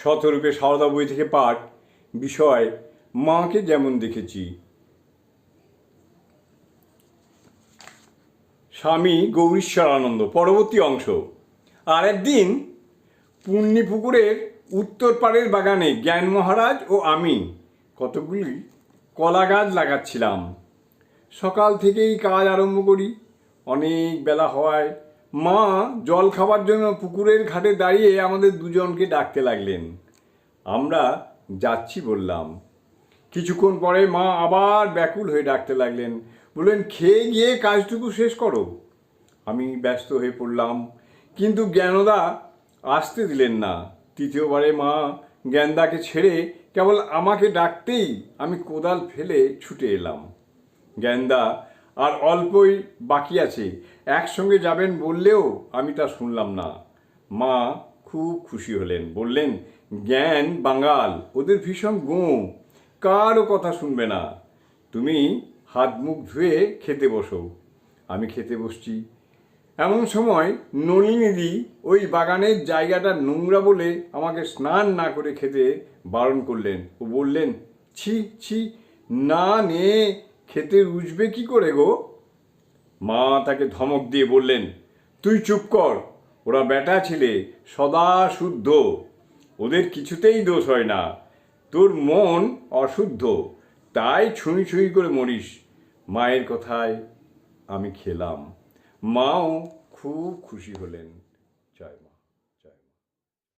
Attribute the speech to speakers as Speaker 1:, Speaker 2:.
Speaker 1: শতরূপে সারদা বই থেকে পাঠ বিষয়, মাকে যেমন দেখেছি। স্বামী গৌরীশ্বরানন্দ, পরবর্তী অংশ। আর একদিন পুকুরের উত্তর পাড়ের বাগানে জ্ঞান মহারাজ ও আমি কতগুলি কলা গাছ লাগাচ্ছিলাম। সকাল থেকেই কাজ আরম্ভ করি, অনেক বেলা হওয়ায় মা জল খাবার জন্য পুকুরের ঘাটে দাঁড়িয়ে আমাদের দুজনকে ডাকতে লাগলেন। আমরা যাচ্ছি বললাম। কিছুক্ষণ পরে মা আবার ব্যাকুল হয়ে ডাকতে লাগলেন। বললেন, খেয়ে গিয়ে কাজটুকু শেষ করো। আমি ব্যস্ত হয়ে পড়লাম। কিন্তু জ্ঞানদা আসতে দিলেন না। তৃতীয়বারে মা জ্ঞানদাকে ছেড়ে কেবল আমাকে ডাকতেই আমি কোদাল ফেলে ছুটে এলাম। জ্ঞানদা আর অল্পই বাকি আছে। একসঙ্গে যাবেন বললেও আমি তা শুনলাম না। মা খুব খুশি হলেন, বললেন, জ্ঞান বাঙাল, ওদের ভীষণ গোঁ কারও কথা শুনবে না। তুমি হাত মুখ ধুয়ে খেতে বসো। আমি খেতে বসছি। এমন সময় নলিনীদি ওই বাগানের জায়গাটা নোংরা বলে আমাকে স্নান না করে খেতে বারণ করলেন। ও বললেন, ছি ছি, না নে খেতে রুজবে কি করে গো? মা তাকে ধমক দিয়ে বললেন, তুই চুপ কর, ওরা বেটা ছেলে, সদা শুদ্ধ। ওদের কিছুতেই দোষ হয় না। তোর মন অশুদ্ধ, তাই ছুঁই ছুঁই করে মরিস। মায়ের কথায় আমি খেলাম। মাও খুব খুশি হলেন